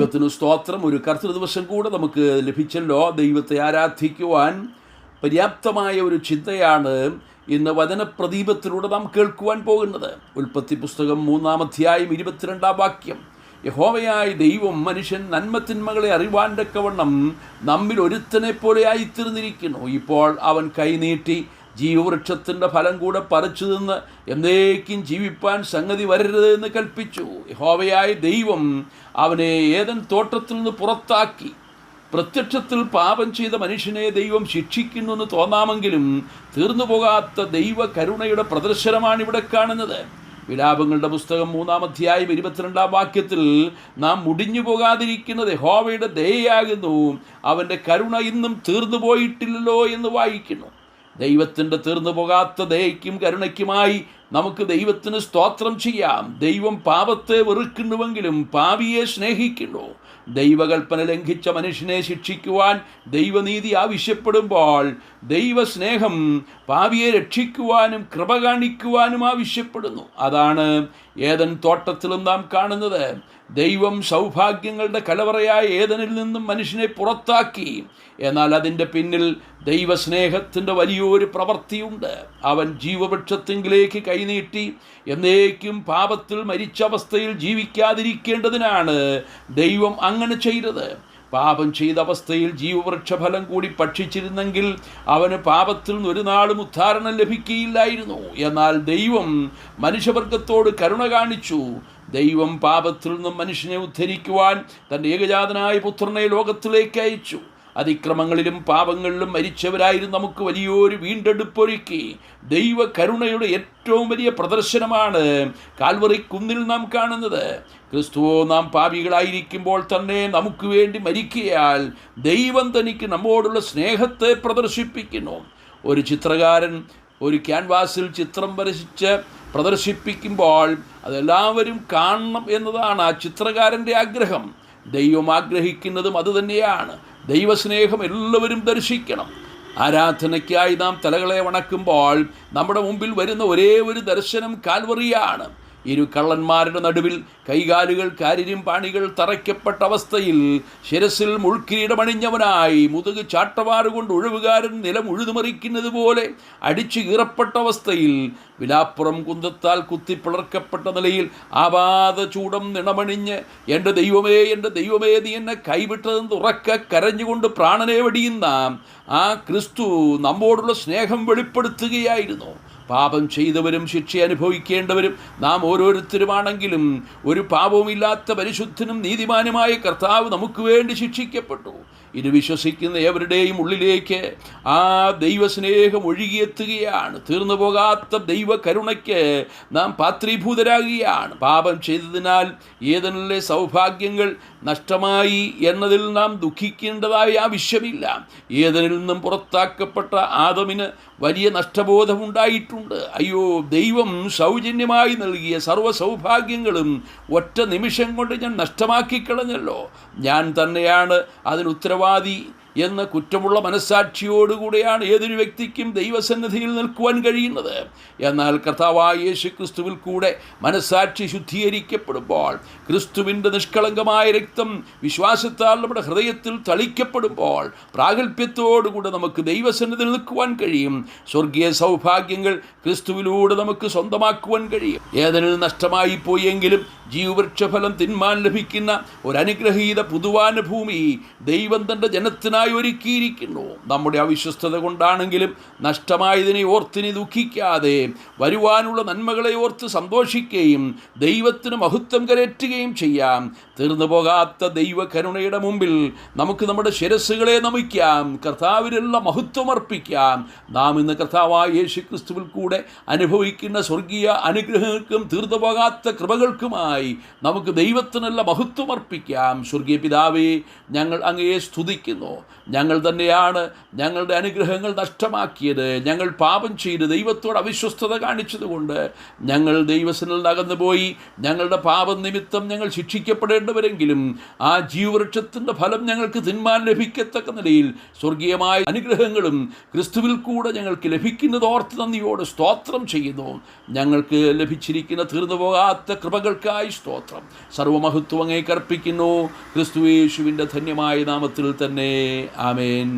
ദൈവത്തിന് സ്തോത്രം. ഒരു കർത്തൃ ദിവസം കൂടെ നമുക്ക് ലഭിച്ചല്ലോ. ദൈവത്തെ ആരാധിക്കുവാൻ പര്യാപ്തമായ ഒരു ചിന്തയാണ് ഇന്ന് വചനപ്രദീപത്തിലൂടെ നാം കേൾക്കുവാൻ പോകുന്നത്. ഉൽപ്പത്തി പുസ്തകം മൂന്നാം അധ്യായം ഇരുപത്തിരണ്ടാം വാക്യം. യഹോവയായ ദൈവം മനുഷ്യൻ നന്മത്തിന്മകളെ അറിവാന്റെ കവണ്ണം നമ്മിൽ ഒരുത്തനെ പോലെ ആയിത്തീർന്നിരിക്കുന്നു. ഇപ്പോൾ അവൻ കൈനീട്ടി ജീവവൃക്ഷത്തിന്റെ ഫലം കൂടെ പറിച്ചു നിന്ന് എന്നേക്കും ജീവിപ്പാൻ സംഗതി വരരുത് എന്ന് കൽപ്പിച്ചു. യഹോവയായ ദൈവം അവനെ ഏതൻ തോട്ടത്തിൽ നിന്ന് പുറത്താക്കി. പ്രത്യക്ഷത്തിൽ പാപം ചെയ്ത മനുഷ്യനെ ദൈവം ശിക്ഷിക്കുന്നു എന്ന് തോന്നാമെങ്കിലും തീർന്നു പോകാത്ത ദൈവ കരുണയുടെ പ്രദർശനമാണ് ഇവിടെ കാണുന്നത്. വിലാപങ്ങളുടെ പുസ്തകം മൂന്നാം അധ്യായം ഇരുപത്തിരണ്ടാം വാക്യത്തിൽ നാം മുടിഞ്ഞു പോകാതിരിക്കുന്നത് ഹോവയുടെ ദയയാകുന്നു. അവന്റെ കരുണ ഇന്നും തീർന്നു പോയിട്ടില്ലല്ലോ എന്ന് വായിക്കുന്നു. ദൈവത്തിന്റെ തീർന്നു പോകാത്ത ദയയ്ക്കും കരുണയ്ക്കുമായി നമുക്ക് ദൈവത്തിന് സ്തോത്രം ചെയ്യാം. ദൈവം പാപത്തെ വെറുക്കുന്നുവെങ്കിലും പാപിയെ സ്നേഹിക്കുന്നു. ദൈവകൽപ്പന ലംഘിച്ച മനുഷ്യനെ ശിക്ഷിക്കുവാൻ ദൈവനീതി ആവശ്യപ്പെടുമ്പോൾ ദൈവസ്നേഹം പാവിയെ രക്ഷിക്കുവാനും കൃപ കാണിക്കുവാനും ആവശ്യപ്പെടുന്നു. അതാണ് ഏതൻ തോട്ടത്തിലും നാം കാണുന്നത്. ദൈവം സൗഭാഗ്യങ്ങളുടെ കലവറയായ ഏതനിൽ നിന്നും മനുഷ്യനെ പുറത്താക്കി. എന്നാൽ അതിന്റെ പിന്നിൽ ദൈവസ്നേഹത്തിന്റെ വലിയൊരു പ്രവൃത്തിയുണ്ട്. അവൻ ജീവവൃക്ഷത്തിങ്കിലേക്ക് കൈനീട്ടി. എന്നേക്കും പാപത്തിൽ മരിച്ച അവസ്ഥയിൽ ജീവിക്കാതിരിക്കേണ്ടതിനാണ് ദൈവം അങ്ങനെ ചെയ്തത്. പാപം ചെയ്ത അവസ്ഥയിൽ ജീവവൃക്ഷഫലം കൂടി ഭക്ഷിച്ചിരുന്നെങ്കിൽ അവന് പാപത്തിൽ നിന്ന് ഒരു നാളും ഉദ്ധാരണം ലഭിക്കുകയില്ലായിരുന്നു എന്നാൽ ദൈവം മനുഷ്യവർഗത്തോട് കരുണ കാണിച്ചു. ദൈവം പാപത്തിൽ നിന്നും മനുഷ്യനെ ഉദ്ധരിക്കുവാൻ തന്റെ ഏകജാതനായ പുത്രനെ ലോകത്തിലേക്ക് അയച്ചു. അതിക്രമങ്ങളിലും പാപങ്ങളിലും മരിച്ചവരായിരുന്നു നമുക്ക് വലിയൊരു വീണ്ടെടുപ്പൊരുക്കി. ദൈവ കരുണയുടെ ഏറ്റവും വലിയ പ്രദർശനമാണ് കാൽവറി കുന്നിൽ നാം കാണുന്നത്. ക്രിസ്തുവോ നാം പാപികളായിരിക്കുമ്പോൾ തന്നെ നമുക്ക് വേണ്ടി മരിക്കയാൽ ദൈവം തനിക്ക് നമ്മോടുള്ള സ്നേഹത്തെ പ്രദർശിപ്പിക്കുന്നു. ഒരു ചിത്രകാരൻ ഒരു ക്യാൻവാസിൽ ചിത്രം വരച്ച് പ്രദർശിപ്പിക്കുമ്പോൾ അതെല്ലാവരും കാണണം എന്നതാണ് ആ ചിത്രകാരന്റെ ആഗ്രഹം. ദൈവം ആഗ്രഹിക്കുന്നതും അതുതന്നെയാണ് ദൈവസ്നേഹം എല്ലാവരും ദർശിക്കണം. ആരാധനയ്ക്കായി നാം തലകളെ വണക്കുമ്പോൾ നമ്മുടെ മുമ്പിൽ വരുന്ന ഒരേ ഒരു ദർശനം കാൽവറിയാണ്. ഇരു കള്ളന്മാരുടെ നടുവിൽ കൈകാലുകൾ കാരിരും പാണികൾ തറയ്ക്കപ്പെട്ട അവസ്ഥയിൽ ശിരസിൽ മുൾക്കിരീടമണിഞ്ഞവനായി മുതുക് ചാട്ടവാറുകൊണ്ട് ഒഴിവുകാരൻ നിലം ഉഴുതുമറിക്കുന്നത് പോലെ അടിച്ചു കീറപ്പെട്ട അവസ്ഥയിൽ വിലാപ്പുറം കുന്തത്താൽ കുത്തിപ്പിളർക്കപ്പെട്ട നിലയിൽ ആപാത ചൂടം നിണമണിഞ്ഞ് എന്റെ ദൈവമേ എന്റെ ദൈവമേ നീ എന്നെ കൈവിട്ടതെന്ന് ഉറക്ക കരഞ്ഞുകൊണ്ട് പ്രാണനെ വെടിയുന്ന ആ ക്രിസ്തു നമ്മോടുള്ള സ്നേഹം വെളിപ്പെടുത്തുകയായിരുന്നു. പാപം ചെയ്തവരും ശിക്ഷ അനുഭവിക്കേണ്ടവരും നാം ഓരോരുത്തരുമാണെങ്കിലും ഒരു പാപവുമില്ലാത്ത പരിശുദ്ധനും നീതിമാനുമായ കർത്താവ് നമുക്ക് വേണ്ടി ശിക്ഷിക്കപ്പെട്ടു. ഇത് വിശ്വസിക്കുന്ന ഏവരുടെയും ഉള്ളിലേക്ക് ആ ദൈവസ്നേഹം ഒഴുകിയെത്തുകയാണ്. തീർന്നു പോകാത്ത ദൈവ കരുണയ്ക്ക് നാം പാത്രീഭൂതരാകുകയാണ്. പാപം ചെയ്തതിനാൽ ഏതെല്ലാം സൗഭാഗ്യങ്ങൾ നഷ്ടമായി എന്നതിൽ നാം ദുഃഖിക്കേണ്ടതായ ആവശ്യമില്ല. ഏതെനിൽ നിന്നും പുറത്താക്കപ്പെട്ട ആദമിന് വലിയ നഷ്ടബോധമുണ്ടായിട്ടുണ്ട്. അയ്യോ ദൈവം സൗജന്യമായി നൽകിയ സർവ സൗഭാഗ്യങ്ങളും ഒറ്റ നിമിഷം കൊണ്ട് ഞാൻ നഷ്ടമാക്കി കളഞ്ഞല്ലോ ഞാൻ തന്നെയാണ് അതിന് ഉത്തരവാദി. എന്ന കുറ്റമുള്ള മനസ്സാക്ഷിയോടുകൂടെയാണ് ഏതൊരു വ്യക്തിക്കും ദൈവസന്നിധിയിൽ നിൽക്കുവാൻ കഴിയുന്നത്. എന്നാൽ കർത്താവായ യേശു ക്രിസ്തുവിൽ കൂടെ മനസ്സാക്ഷി ശുദ്ധീകരിക്കപ്പെടുമ്പോൾ ക്രിസ്തുവിന്റെ നിഷ്കളങ്കമായ രക്തം വിശ്വാസത്താൽ നമ്മുടെ ഹൃദയത്തിൽ തളിക്കപ്പെടുമ്പോൾ പ്രാഗൽഭ്യത്തോടുകൂടെ നമുക്ക് ദൈവസന്നിധിയിൽ നിൽക്കുവാൻ കഴിയും. സ്വർഗീയ സൗഭാഗ്യങ്ങൾ ക്രിസ്തുവിലൂടെ നമുക്ക് സ്വന്തമാക്കുവാൻ കഴിയും. ഏതെങ്കിലും നഷ്ടമായി പോയെങ്കിലും ജീവവൃക്ഷഫലം തിന്മാൻ ലഭിക്കുന്ന ഒരനുഗ്രഹീത അനുഗ്രഹീത പുതുവാന ഭൂമി ദൈവം തന്റെ ജനത്തിനായി ഒരുക്കിയിരിക്കുന്നു. നമ്മുടെ അവിശ്വസ്തത കൊണ്ടാണെങ്കിലും നഷ്ടമായതിനെ ഓർത്തിനി ദുഃഖിക്കാതെ വരുവാനുള്ള നന്മകളെ ഓർത്ത് സന്തോഷിക്കുകയും ദൈവത്തിന് മഹത്വം കരറ്റുകയും ചെയ്യാം. തീർന്നു പോകാത്ത ദൈവകരുണയുടെ മുമ്പിൽ നമുക്ക് നമ്മുടെ ശിരസ്സുകളെ നമിക്കാം കർത്താവിനുള്ള മഹത്വം അർപ്പിക്കാം. നാം ഇന്ന് കർത്താവായ യേശു ക്രിസ്തുവിൽ കൂടെ അനുഭവിക്കുന്ന സ്വർഗീയ അനുഗ്രഹങ്ങൾക്കും തീർന്നു പോകാത്ത കൃപകൾക്കുമായി നമുക്ക് ദൈവത്തിനുള്ള മഹത്വം അർപ്പിക്കാം. സ്വർഗീയ പിതാവേ ഞങ്ങൾ അങ്ങയെ സ്തുതിക്കുന്നു. ഞങ്ങൾ തന്നെയാണ് ഞങ്ങളുടെ അനുഗ്രഹങ്ങൾ നഷ്ടമാക്കിയത്. ഞങ്ങൾ പാപം ചെയ്ത് ദൈവത്തോട് അവിശ്വസ്തത കാണിച്ചതുകൊണ്ട് ഞങ്ങൾ ദൈവസനിൽ അകന്നു പോയി ഞങ്ങളുടെ പാപം നിമിത്തം ഞങ്ങൾ ശിക്ഷിക്കപ്പെടേണ്ട ഭക്ഷിക്കേണ്ടവരെങ്കിലും ആ ജീവവൃക്ഷത്തിന്റെ ഫലം ഞങ്ങൾക്ക് തിന്മാൻ ലഭിക്കത്തക്ക നിലയിൽ സ്വർഗീയമായ അനുഗ്രഹങ്ങളും ക്രിസ്തുവിൽ കൂടെ ഞങ്ങൾക്ക് ലഭിക്കുന്നത് ഓർത്ത് നന്ദിയോട് സ്തോത്രം ചെയ്യുന്നു. ഞങ്ങൾക്ക് ലഭിച്ചിരിക്കുന്ന തീർന്നു പോകാത്ത കൃപകൾക്കായി സ്തോത്രം. സർവമഹത്വം അങ്ങേക്ക് അർപ്പിക്കുന്നു. ക്രിസ്തുയേശുവിന്റെ ധന്യമായ നാമത്തിൽ തന്നെ. ആമേൻ.